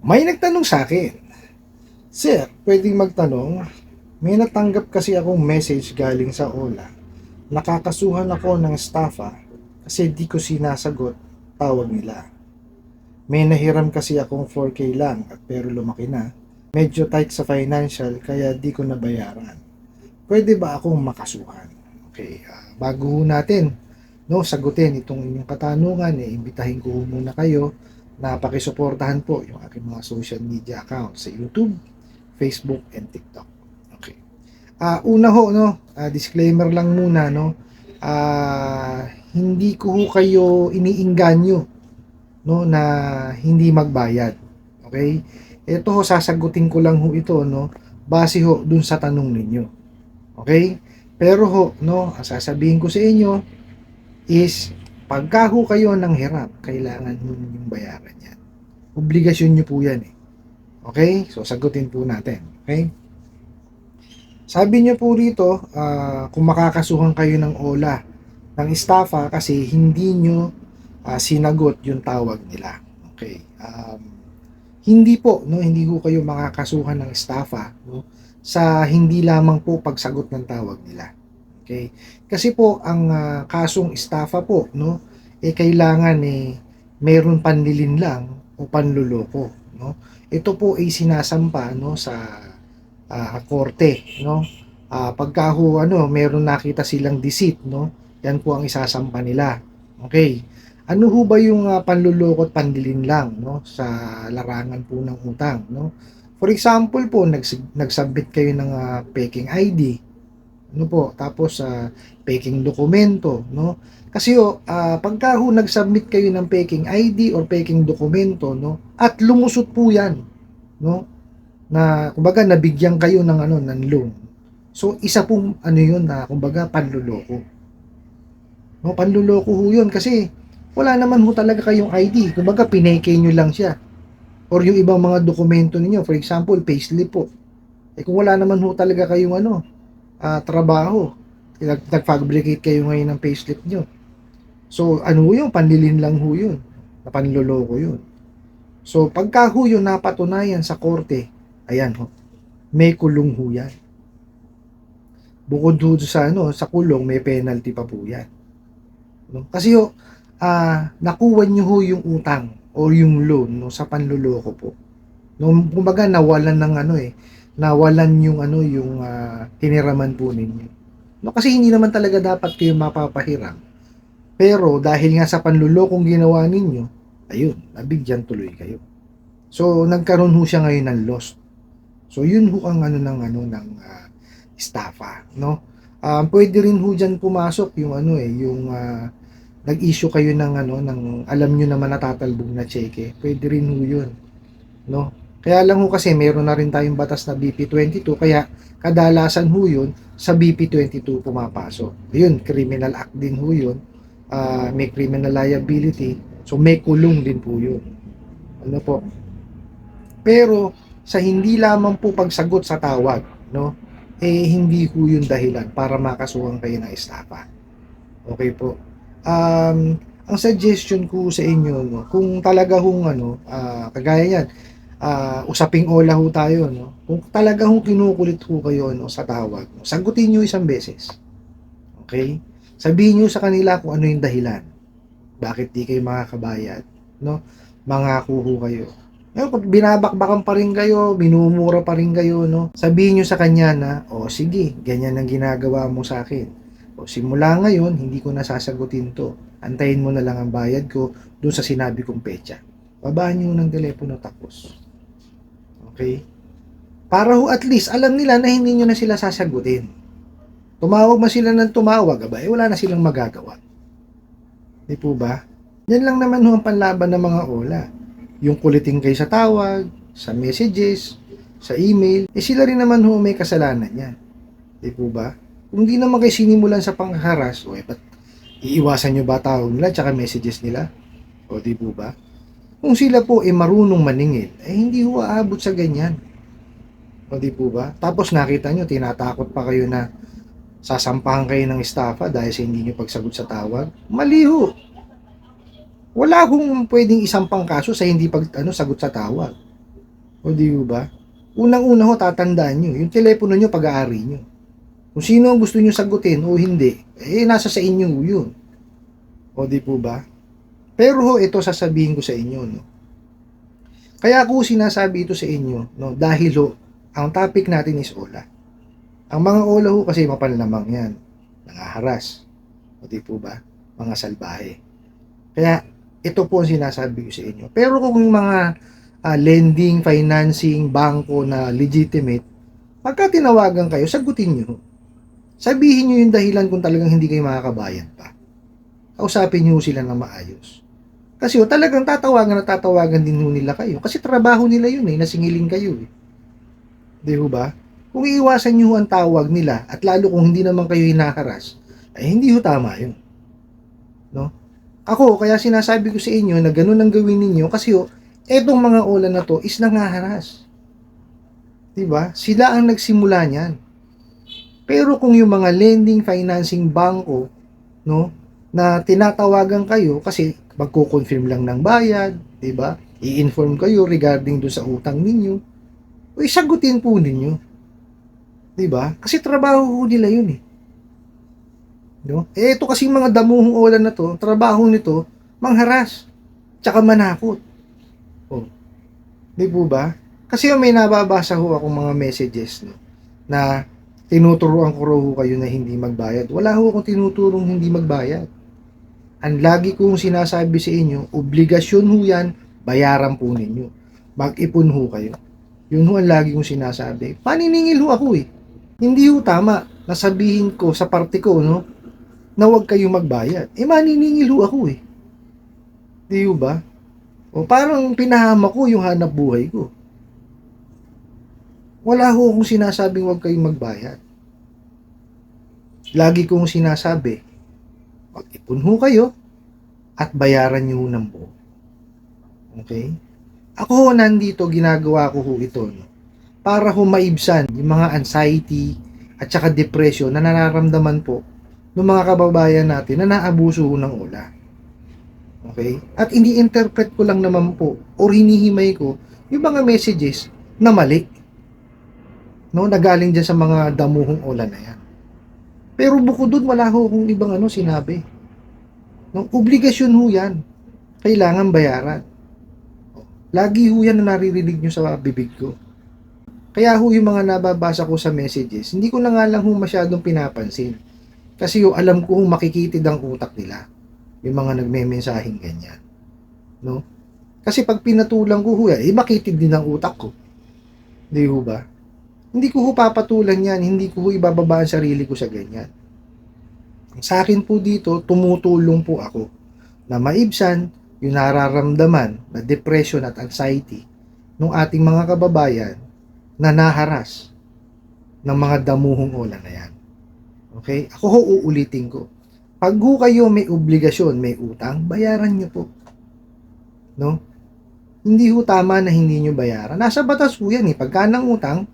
May nagtanong sa akin, Sir, pwedeng magtanong? May natanggap kasi akong message galing sa OLA. Nakakasuhan ako ng staffa kasi di ko sinasagot tawag nila. May nahiram kasi akong 4K lang at pero lumaki na. Medyo tight sa financial kaya di ko nabayaran. Pwede ba akong makasuhan? Okay, ah, bago natin no, sagutin itong inyong katanungan, eh, imbitahin ko muna kayo na pakisuportahan po yung aking mga social media accounts sa YouTube, Facebook, and TikTok. Okay. Ah, una ho, no, ah, disclaimer lang muna, no, ah, hindi ko ho kayo iniingganyo, no, na hindi magbayad. Okay? Ito ho, sasagutin ko lang ho ito, no, base ho dun sa tanong ninyo. Okay? Pero ho, no, sasabihin ko sa inyo is pagka ho kayo ng hirap, kailangan ho ninyong bayaran yan. Obligasyon nyo po yan eh. Okay? So, sagutin po natin. Okay? Sabi niyo po rito, ah, kung makakasuhan kayo ng OLA ng estafa kasi hindi nyo ah, sinagot yung tawag nila. Okay. Um, hindi po, no, hindi ko kayo makakasuhan ng estafa, no, sa hindi lamang po pagsagot ng tawag nila. Okay? Kasi po ang ah, kasong estafa po, no, eh kailangan eh meron panlilin lang o panluloko, no. Ito po ay sinasampa no sa ah, korte, no. Ah, pagka ho, ano, meron nakita silang deceit, no. Yan po ang isasampa nila. Okay. Ano ho ba yung uh, panluloko at pandilin lang, no, sa larangan po ng utang, no? For example po, nags- nag-submit kayo ng ah, peking ID, ano po, tapos sa peking dokumento, no? Kasi oh, ah, pagka ho nag-submit kayo ng peking ID or peking dokumento, no? At lumusot po 'yan, no? Na kumbaga nabigyan kayo ng ano, ng loan. So isa pong ano 'yun na kumbaga panluloko. No, panluloko ho 'yun kasi wala naman ho talaga kayong ID. Kumbaga pineke nyo lang siya. Or yung ibang mga dokumento ninyo, for example, payslip po. Eh kung wala naman ho talaga kayong ano, ah, trabaho, nag- nag-fabricate kayo ngayon ng payslip nyo. So, ano yun? Panlilin lang ho yun. Na panloloko yun. So, pagka ho yun napatunayan sa korte, ayan ho, may kulong ho yan. Bukod ho sa, ano, sa kulong, may penalty pa po yan. No? Kasi ho, ah, nakuha nyo ho yung utang o yung loan no, sa panloloko po. No, kumbaga nawalan ng ano eh, nawalan yung ano yung ah, hiniraman po ninyo. No, kasi hindi naman talaga dapat kayo mapapahiram. Pero dahil nga sa panlulokong ginawa ninyo, ayun, nabigyan tuloy kayo. So nagkaroon ho siya ngayon ng loss. So yun ho ang ano ng ano ng ah, estafa, no? Um, pwede rin ho diyan pumasok yung ano eh, yung ah, nag-issue kayo ng ano ng alam nyo naman natatalbog na cheque. Pwede rin ho 'yun, no? Kaya lang ho kasi meron na rin tayong batas na BP22 kaya kadalasan ho 'yun sa BP22 pumapasok. Yun, criminal act din ho 'yun. Ah, may criminal liability. So may kulong din po 'yun. Ano po? Pero sa hindi lamang po pagsagot sa tawag, no? Eh hindi ho 'yun dahilan para makasuhan kayo ng estafa. Okay po um, ang suggestion ko sa inyo, no, kung talaga hong ano, ah, kagaya yan, ah, usaping ola ho tayo, no, kung talaga hong kinukulit ho kayo no, sa tawag, no, sagutin nyo isang beses. Okay? Sabihin nyo sa kanila kung ano yung dahilan. Bakit di kayo makakabayad? No? Mangako ho kayo. Ngayon, kung binabakbakan pa rin kayo, minumura pa rin kayo, no? Sabihin nyo sa kanya na, o oh, sige, ganyan ang ginagawa mo sa akin. O simula ngayon, hindi ko na sasagutin to. Antayin mo na lang ang bayad ko doon sa sinabi kong petsa. Babaan nyo ng telepono tapos. Okay? Para ho at least alam nila na hindi nyo na sila sasagutin. Tumawag man sila ng tumawag, aba, eh, wala na silang magagawa. Di po ba? Yan lang naman ho ang panlaban ng mga ola. Yung kuliting kayo sa tawag, sa messages, sa email, eh sila rin naman ho may kasalanan yan. Di po ba? Kung di naman kayo sinimulan sa pangharas, o eh, ba't iiwasan nyo ba tawag nila tsaka messages nila? O di po ba? Kung sila po ay marunong maningil, eh hindi ho aabot sa ganyan. O di po ba? Tapos nakita nyo, tinatakot pa kayo na sasampahan kayo ng estafa dahil sa hindi nyo pagsagot sa tawag. Mali ho. Wala hong pwedeng isang pang kaso sa hindi pag ano, sagot sa tawag. O di ba? Unang-una ho, tatandaan nyo, yung telepono nyo, pag-aari nyo. Kung sino ang gusto nyo sagutin o hindi, eh, nasa sa inyo yun. O di po ba? Pero ho, ito sasabihin ko sa inyo, no? Kaya ako sinasabi ito sa inyo, no? Dahil ho, ang topic natin is ola. Ang mga ola ho kasi mapanlamang yan. Nangaharas. O di po ba? Mga salbahe. Kaya, ito po ang sinasabi ko sa inyo. Pero kung yung mga ah, lending, financing, bangko na legitimate, pagka tinawagan kayo, sagutin nyo. Sabihin nyo yung dahilan kung talagang hindi kayo makakabayad pa. Kausapin nyo sila ng maayos. Kasi o, talagang tatawagan na tatawagan din nila kayo. Kasi trabaho nila yun eh, nasingiling kayo eh. Di ba? Kung iiwasan nyo ang tawag nila, at lalo kung hindi naman kayo hinakaras, ay hindi ho tama yun. No? Ako, kaya sinasabi ko sa inyo na ganun ang gawin ninyo kasi ho, etong mga ola na to is nangaharas. Diba? Sila ang nagsimula niyan. Pero kung yung mga lending, financing, bangko, no, na tinatawagan kayo kasi magko-confirm lang ng bayad, 'di ba? I-inform kayo regarding do sa utang ninyo. O isagutin po ninyo. 'Di ba? Kasi trabaho ho nila 'yun eh. No? Eh ito kasi mga damuhong ola na to, trabaho nito mangharas tsaka manakot. Oh. 'Di po ba? Kasi may nababasa ho akong mga messages no, na tinuturuan ko ho kayo na hindi magbayad. Wala ho akong tinuturong hindi magbayad. Ang lagi kong sinasabi sa inyo, obligasyon ho yan, bayaran po ninyo. Mag-ipon ho kayo. Yun ho ang lagi kong sinasabi. Paniningil ho ako eh. Hindi ho tama na sabihin ko sa parte ko, no, na huwag kayo magbayad. Eh, maniningil ho ako eh. Di ho ba? O parang pinahama ko yung hanap buhay ko. Wala ho akong sinasabing huwag kayong magbayad. Lagi kong sinasabi, mag-ipon ho kayo at bayaran nyo ng buo. Okay? Ako ho nandito, ginagawa ko ho ito no? para ho maibsan yung mga anxiety at saka depression na nararamdaman po ng mga kababayan natin na naabuso ho ng ula. Okay? At hindi interpret ko lang naman po or hinihimay ko yung mga messages na mali. No, nagaling dyan sa mga damuhong ula na yan. Pero bukod doon, wala ho kung ibang ano sinabi. No, obligasyon ho yan. Kailangan bayaran. Lagi ho yan na naririnig nyo sa bibig ko. Kaya ho yung mga nababasa ko sa messages, hindi ko na nga lang ho masyadong pinapansin. Kasi ho, alam ko ho makikitid ang utak nila. Yung mga nagme-mensaheng ganyan. No? Kasi pag pinatulang ko ho yan, eh makitid din ang utak ko. Di ho ba? Hindi ko ho papatulan yan, hindi ko ho ibababa ang sarili ko sa ganyan. Sa akin po dito, tumutulong po ako na maibsan yung nararamdaman na depression at anxiety ng ating mga kababayan na naharas ng mga damuhong ola na yan. Okay? Ako ho uulitin ko. Pag ho kayo may obligasyon, may utang, bayaran nyo po. No? Hindi ho tama na hindi nyo bayaran. Nasa batas ho yan eh. Pagka ng utang,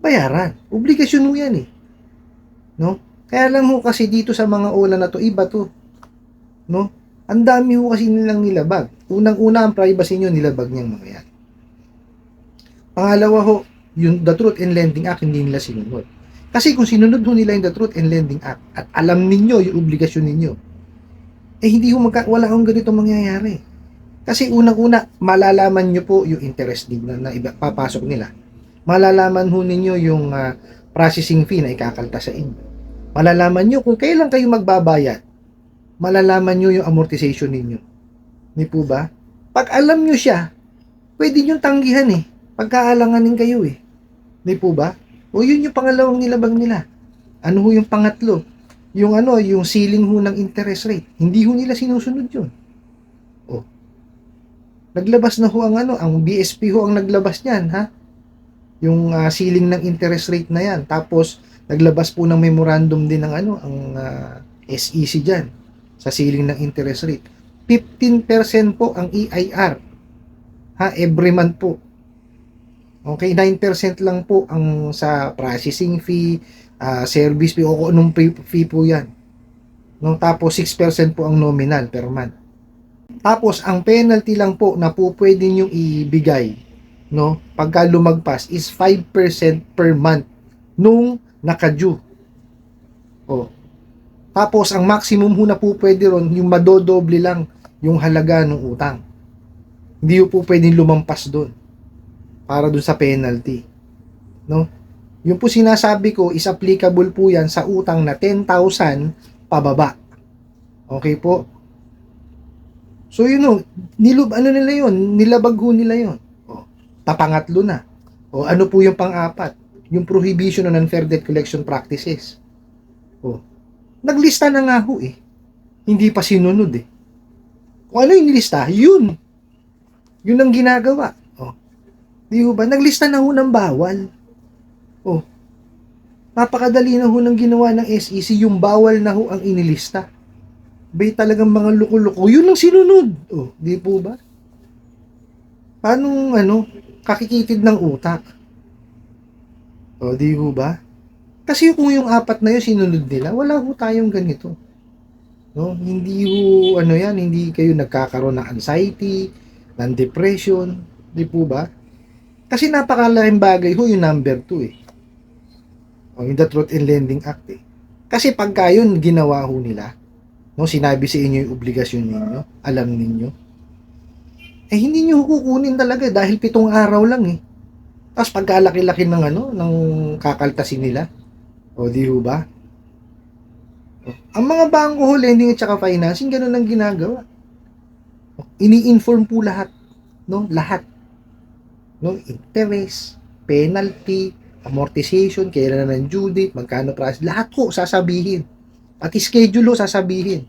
bayaran. Obligasyon ho yan eh. No? Kaya lang ho kasi dito sa mga ola na to, iba to. No? Ang dami ho kasi nilang nilabag. Unang-una ang privacy nyo, nilabag niyang mga yan. Pangalawa ho, yung The Truth in Lending Act, hindi nila sinunod. Kasi kung sinunod ho nila yung The Truth in Lending Act at alam ninyo yung obligasyon ninyo, eh hindi ho magka, wala akong ganito mangyayari. Kasi unang-una, malalaman nyo po yung interest nila na iba, papasok nila. Malalaman ho ninyo yung ah, processing fee na ikakalta sa inyo. Malalaman nyo kung kailan kayo magbabayad. Malalaman nyo yung amortization ninyo. Di po ba? Pag alam nyo siya, pwede nyo tanggihan eh. Pagkaalanganin kayo eh. Di po ba? O yun yung pangalawang nilabag nila. Ano ho yung pangatlo? Yung ano, yung ceiling ho ng interest rate. Hindi ho nila sinusunod yun. O. Naglabas na ho ang ano, ang BSP ho ang naglabas niyan, ha? Yung ah, ceiling ng interest rate na yan. Tapos, naglabas po ng memorandum din ng ano, ang ah, SEC dyan sa ceiling ng interest rate. 15% po ang EIR. Ha, every month po. Okay, 9% lang po ang sa processing fee, ah, service fee, o kung anong fee, fee po yan. No, tapos 6% po ang nominal per month. Tapos, ang penalty lang po na po pwede nyo ibigay no, pagka lumagpas is 5% per month nung nakadue. O. Tapos, ang maximum ho na po pwede ron, yung madodoble lang yung halaga ng utang. Hindi po pwedeng lumampas doon para doon sa penalty. No? Yung po sinasabi ko is applicable po yan sa utang na 10,000 pababa. Okay po? So yun o, nilub, ano nila yun? Nilabag ho nila yun. O, tapangatlo na. O ano po yung pang-apat? Yung prohibition on unfair debt collection practices. O, naglista na nga ho eh. Hindi pa sinunod eh. Kung ano yung lista, yun. Yun ang ginagawa. O, di ho ba? Naglista na ho ng bawal. O, napakadali na ho ng ginawa ng SEC, yung bawal na ho ang inilista. Bay talagang mga loko-loko, yun ang sinunod. O, di po ba? Paano, ano, kakikitid ng utak? O, di ho ba? Kasi kung yung apat na yun sinunod nila, wala ho tayong ganito. No? Hindi ho, ano yan, hindi kayo nagkakaroon ng anxiety, ng depression, di po ba? Kasi napakalaking bagay ho yung number 2 eh. O, yung the Truth in Lending Act eh. Kasi pagka yun ginawa ho nila, no, sinabi sa inyo yung obligasyon ninyo, alam ninyo, eh hindi nyo kukunin talaga eh, dahil pitong araw lang eh. Tapos pagkalaki-laki ng ano, ng kakaltasin nila, o di ho ba? Ang mga bangko ho, lending at saka financing, ganun ang ginagawa. Ini-inform po lahat, no? Lahat. No? Interest, penalty, amortization, kailan na ng due date, magkano price, lahat ho sasabihin. Pati schedule ho sasabihin.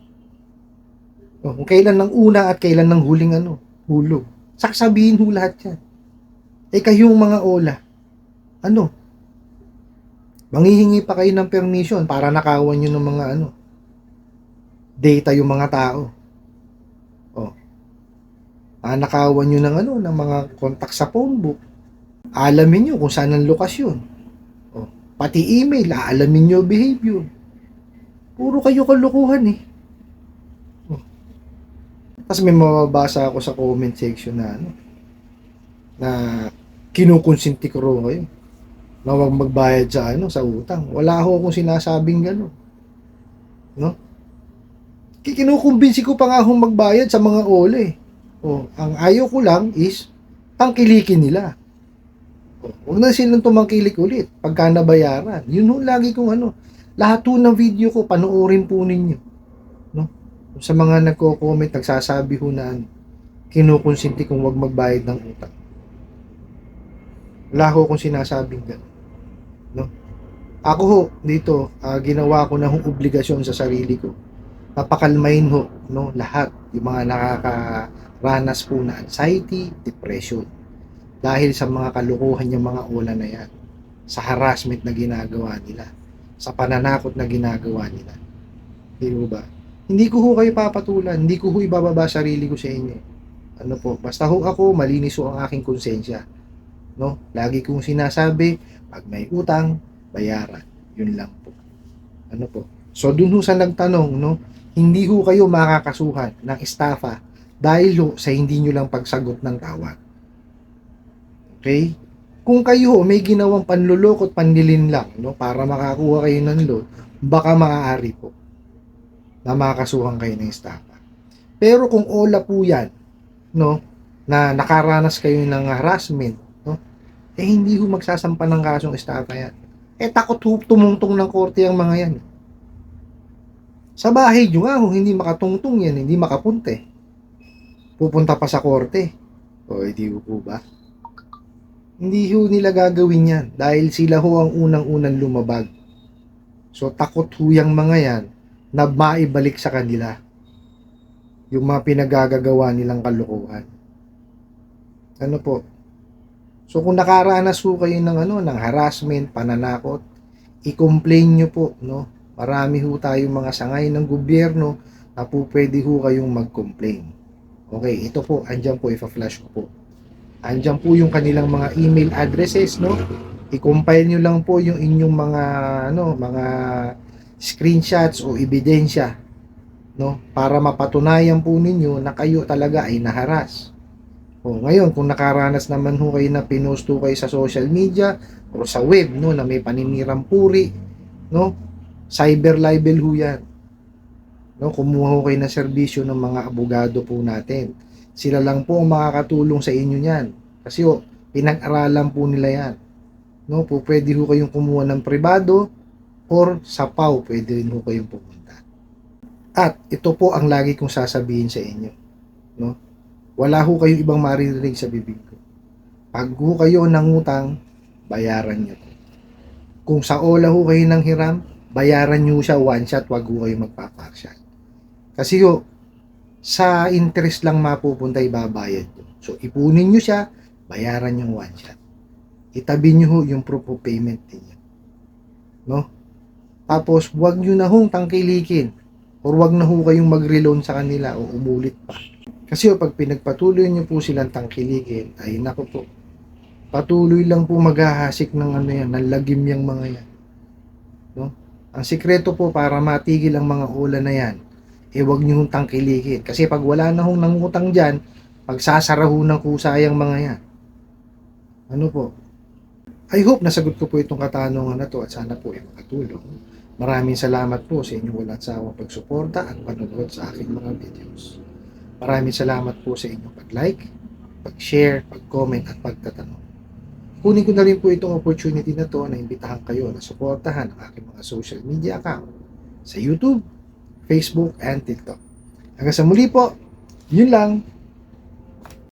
O, kung kailan ng una at kailan ng huling ano, hulog. Sasabihin ho lahat yan. Eh kayong mga ola, ano, manghihingi pa kayo ng permission para nakawan nyo ng mga ano, data yung mga tao. O, ah, nakawan nyo ng ano, ng mga contact sa phone book. Alamin nyo kung saan ang lokasyon. O, pati email, aalamin nyo behavior. Puro kayo kalukuhan eh. Tapos may mababasa ako sa comment section na ano, na kinukonsinti ko raw kayo na huwag magbayad sa ano sa utang. Wala ho akong sinasabing gano'n. No? Ki- Kinukumbinsi ko pa nga akong magbayad sa mga ole. O, ang ayaw ko lang is tangkilikin nila. O, huwag na silang tumangkilik ulit pagka nabayaran. Yun ho lagi kong ano. Lahat ho ng video ko, panoorin po ninyo. Sa mga nagko-comment, nagsasabi ho na ano, kinukonsinti kong huwag magbayad ng utang. Wala ho akong sinasabing gano'n. No? Ako ho, dito, ah, ginawa ko na hong obligasyon sa sarili ko. Napakalmain ho, no, lahat. Yung mga nakakaranas po na anxiety, depression. Dahil sa mga kalukuhan yung mga ola na yan. Sa harassment na ginagawa nila. Sa pananakot na ginagawa nila. Di ho ba? Hindi ko ho kayo papatulan. Hindi ko ho ibababa sarili ko sa inyo. Ano po, basta ho ako, malinis ho ang aking konsensya. No? Lagi kong sinasabi, pag may utang, bayaran. Yun lang po. Ano po? So, dun ho sa nagtanong, no? Hindi ho kayo makakasuhan ng estafa dahil ho sa hindi nyo lang pagsagot ng tawag. Okay? Kung kayo ho may ginawang panlulokot panlilin lang, no? Para makakuha kayo ng loan, baka maaari po na makakasuhan kayo ng estafa. Pero kung ola po yan, no? Na nakaranas kayo ng harassment, eh hindi ho magsasampa ng kasong estafa yan. Eh takot ho tumungtong ng korte ang mga yan. Sa bahay nyo nga ho, hindi makatungtong yan, hindi makapunte. Pupunta pa sa korte. O, hindi ho po ba? Hindi ho nila gagawin yan dahil sila ho ang unang-unang lumabag. So takot ho yung mga yan na maibalik sa kanila yung mga pinagagagawa nilang kalukuhan. Ano po? So kung nakaranas po kayo ng ano, ng harassment, pananakot, i-complain nyo po, no? Marami ho tayong mga sangay ng gobyerno na po pwede ho kayong mag-complain. Okay, ito po, andyan po, ipa-flash ko po. Andyan po yung kanilang mga email addresses, no? I-compile nyo lang po yung inyong mga, ano, mga screenshots o ebidensya, no? Para mapatunayan po ninyo na kayo talaga ay naharas. O, ngayon, kung nakaranas naman ho kayo na pinost ho kayo sa social media o sa web, no, na may paninirang puri, no, cyber libel ho yan. No, kumuha ho kayo ng serbisyo ng mga abogado po natin. Sila lang po ang makakatulong sa inyo niyan. Kasi ho, pinag-aralan po nila yan. No, po pwede ho kayong kumuha ng privado or sa PAW pwede rin ho kayong pumunta. At ito po ang lagi kong sasabihin sa inyo. No? Wala ho kayong ibang maririnig sa bibig ko. Pag ho kayo nangutang, bayaran nyo. Kung sa ola ho kayo ng hiram, bayaran nyo siya one shot, wag ho kayo magpapaksyan. Kasi ho, sa interest lang mapupunta ibabayad nyo. So, ipunin nyo siya, bayaran nyo one shot. Itabi nyo ho yung proof of payment ninyo. No? Tapos, wag nyo na hong tangkilikin or wag na ho kayong mag-reloan sa kanila o umulit pa. Kasi ho, pag pinagpatuloy nyo po silang tangkilikin, ay nako po, patuloy lang po maghahasik ng ano yan, ng lagim yung mga yan. No? Ang sikreto po para matigil ang mga ula na yan, eh wag nyo hong tangkilikin. Kasi pag wala na hong nangutang dyan, pagsasara ho ng kusayang mga yan. Ano po? I hope nasagot ko po itong katanungan na to at sana po ay makatulong. Maraming salamat po sa inyong walang sawang pagsuporta at panonood sa aking mga videos. Maraming salamat po sa inyong pag-like, pag-share, pag-comment at pagtatanong. Kunin ko na rin po itong opportunity na to na imbitahan kayo na suportahan ang aking mga social media account sa YouTube, Facebook, and TikTok. Hanggang sa muli po, yun lang.